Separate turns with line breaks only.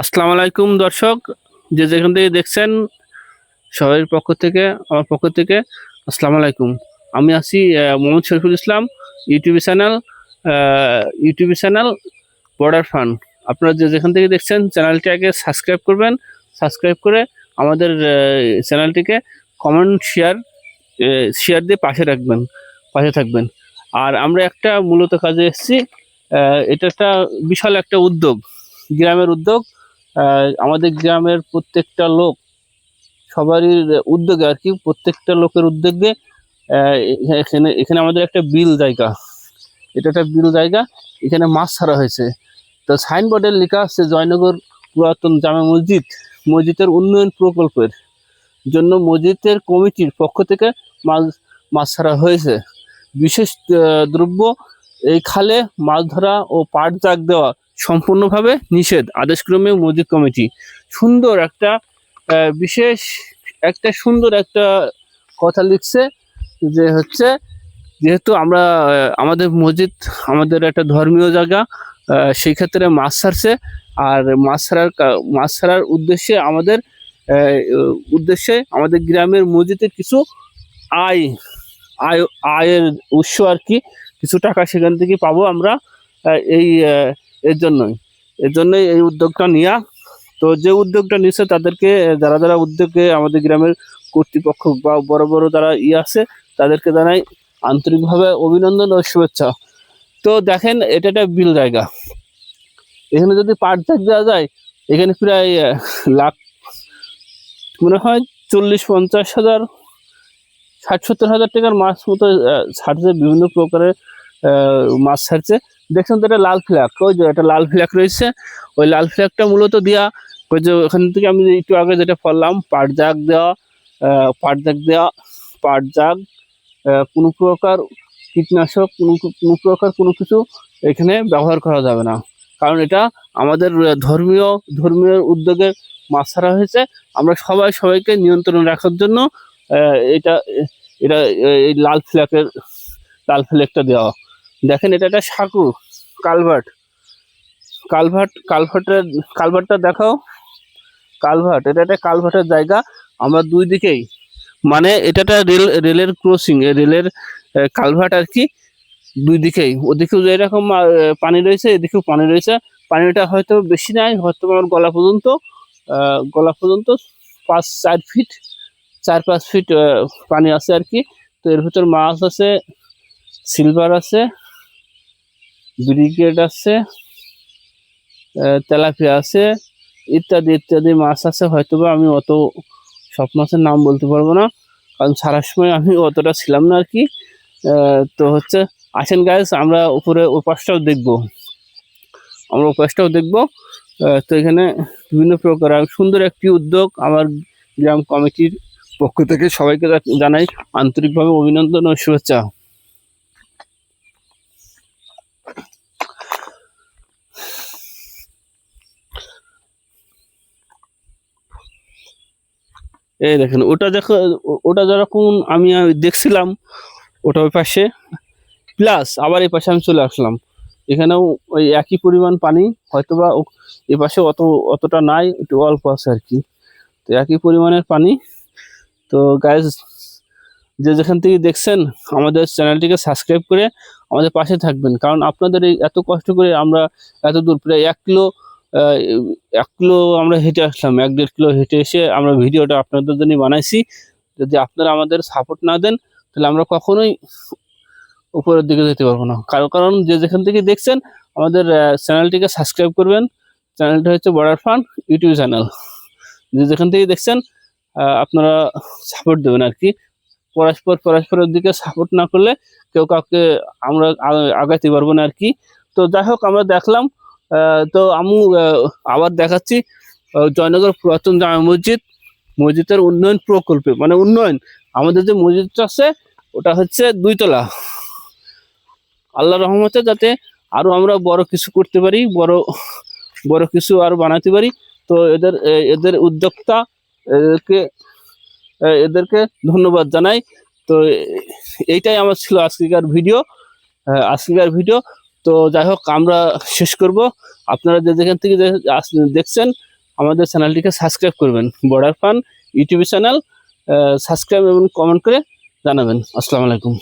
আসসালামু আলাইকুম দর্শক, যে যেখান থেকে দেখছেন সবাই পক্ষ থেকে, আমার পক্ষ থেকে আসসালামু আলাইকুম। আমি আছি Mohammad Shariful Islam, YouTube channel YouTube channel border fun. আপনারা যে যেখান থেকে দেখছেন, চ্যানেলটিকে সাবস্ক্রাইব করবেন, সাবস্ক্রাইব করে আমাদের চ্যানেলটিকে কমেন্ট, শেয়ার শেয়ার দিয়ে পাশে রাখবেন, পাশে থাকবেন। আর আমরা একটা মূলত কাজে এসেছি এটা একটা বিশাল একটা উদ্যোগ, গ্রামের উদ্যোগ। আমাদের গ্রামের প্রত্যেকটা লোক সবারই উদ্যোগে আর কি, প্রত্যেকটা লোকের উদ্যোগে এখানে এখানে আমাদের একটা বিল জায়গা। এটা একটা বিল জায়গা, এখানে মাছ ছাড়া হয়েছে। তো সাইনবোর্ডে লেখা আছে, জয়নগর পুরাতন জামা মসজিদ, মসজিদের উন্নয়ন প্রকল্পের জন্য মসজিদের কমিটির পক্ষ থেকে মাছ মাছ ছাড়া হয়েছে। বিশেষ দ্রব্য এই খালে মাছ ধরা ও পাট জাগ দেওয়া সম্পূর্ণভাবে নিষেধ আদেশক্রমে মসজিদ কমিটি। সুন্দর একটা বিশেষ একটা সুন্দর একটা কথা লিখছে যে হচ্ছে, যেহেতু আমরা আমাদের মসজিদ আমাদের একটা ধর্মীয় জায়গা সেই ক্ষেত্রে মাছ ছাড়ছে। আর মাছ ছাড়ার মাছ ছাড়ার উদ্দেশ্যে আমাদের উদ্দেশ্যে আমাদের গ্রামের মসজিদে কিছু আয় আয়, আয়ের উৎস আর কি কিছু টাকা সেখান থেকে পাবো আমরা এই এর জন্যই। এর জন্যই এই উদ্যোগটা নেওয়া তো যে উদ্যোগটা নিচ্ছে তাদেরকে, যারা যারা উদ্যোগে আমাদের গ্রামের কর্তৃপক্ষ বা বড় বড় যারা ই আছে, তাদেরকে জানাই আন্তরিকভাবে অভিনন্দন ও শুভেচ্ছা। তো দেখেন, এটা একটা বিল জায়গা। এখানে যদি পাট দেওয়া যায়, এখানে প্রায় লাখ, মনে হয় চল্লিশ, পঞ্চাশ হাজার, ষাট, সত্তর হাজার টাকার মাছ মতো ছাড়ছে বিভিন্ন প্রকারের মাছ ছাড়ছে। দেখছেন তো এটা লাল ফ্ল্যাগ। ওই যে একটা লাল ফ্ল্যাগ রয়েছে। ওই লাল ফ্ল্যাগটা মূলত দেওয়া ওই যে ওখান থেকে আমি একটু আগে যেটা পড়লাম, পাট জাগ দেওয়া পাট জাগ দেওয়া পাট জাগ কোনো প্রকার কীটনাশক, কোনো কোনো প্রকার কোনো কিছু এখানে ব্যবহার করা যাবে না। কারণ এটা আমাদের ধর্মীয় ধর্মীয় উদ্যোগে মাছ ছাড়া হয়েছে। আমরা সবাই সবাইকে নিয়ন্ত্রণ রাখার জন্য এটা এটা এই লাল ফ্ল্যাগের লাল ফ্ল্যাগটা দেওয়া। দেখেন, এটা একটা সাঁকু, কালভার্ট। কালভার্ট, কালভার্টের, কালভার্টটা দেখাও। কালভার্ট, এটা একটা কালভার্টের জায়গা। আমরা দুই দিকেই মানে এটা একটা রেল, রেলের ক্রসিং রেলের কালভার্ট আর কি, দুই দিকেই। ওদিকেও যে এরকম পানি রয়েছে, এদিকেও পানি রয়েছে। পানিটা হয়তো বেশি নাই, হয়তো আমার গলা পর্যন্ত গলা পর্যন্ত পাঁচ, চার ফিট, চার, পাঁচ ফিট পানি আছে আর কি। তো এর ভিতর মাছ আছে, সিলভার আছে। ব্রিগেড আছে তেলাপিয়া আছে, ইত্যাদি ইত্যাদি মাছ আছে, হয়তোবা আমি অত সব মাছের নাম বলতে পারব না, কারণ ছাড়ার সময় আমি অতটা ছিলাম না আর কি তো হচ্ছে, আসেন গাইস আমরা উপরে ওপাশটাও দেখব। আমরা ওপাশটাও দেখব। তো এখানে বিভিন্ন প্রকার সুন্দর একটি উদ্যোগ আমার গ্রাম কমিটির পক্ষ থেকে সবাইকে জানাই আন্তরিকভাবে অভিনন্দন ও শুভেচ্ছা। এই দেখেন, ওটা দেখো, ওটা যেরকম আমি দেখছিলাম, ওটা ওই পাশে প্লাস আবার এই পাশে আমি চলে আসলাম। এখানেও ওই একই পরিমাণ পানি, হয়তোবা এ পাশে অত, অতটা নাই, একটু অল্প আছে আর কি। তো একই পরিমাণের পানি। তো গাইজ যে যেখান থেকে দেখছেন, আমাদের চ্যানেলটিকে সাবস্ক্রাইব করে আমাদের পাশে থাকবেন। কারণ আপনাদের এই এত কষ্ট করে আমরা এত দূর, প্রায় এক কিলো এক কিলো আমরা হেঁটে আসলাম, এক দেড় কিলো হেঁটে এসে আমরা ভিডিওটা আপনাদের জন্য বানাইছি। যদি আপনারা আমাদের সাপোর্ট না দেন, তাহলে আমরা কখনোই উপরের দিকে যেতে পারব না। কারণ কারণ যে যেখান থেকে দেখছেন, আমাদের চ্যানেলটিকে সাবস্ক্রাইব করবেন। চ্যানেলটা হচ্ছে বর্ডার ফান্ড ইউটিউব চ্যানেল যে যেখান থেকে দেখছেন আপনারা সাপোর্ট দেবেন আর কি। পরস্পর, পরস্পরের দিকে সাপোর্ট না করলে কেউ কাউকে আমরা আগাইতে পারব না আর কি। তো যাই হোক, আমরা দেখলাম তো আমি আবার দেখাচ্ছি জয়নগর পুরাতন জামা মসজিদ, মসজিদের উন্নয়ন প্রকল্পে মানে উন্নয়ন। আমাদের যে মসজিদটা আছে, ওটা হচ্ছে দুইতলা। আল্লাহ রহমতে যাতে আরও আমরা বড় কিছু করতে পারি, বড় বড় কিছু আরও বানাতে পারি, তো এদের এদের উদ্যোক্তা, এদেরকে এদেরকে ধন্যবাদ জানাই। তো এইটাই আমার ছিল আজকেকার ভিডিও আজকেকার ভিডিও। তো যাই হোক, আমরা শেষ করব। আপনারা যে যেখান থেকে দেখছেন, আমাদের চ্যানেলটিকে সাবস্ক্রাইব করবেন। Border fun YouTube channel subscribe এবং কমেন্ট করে জানাবেন। আসসালামু আলাইকুম।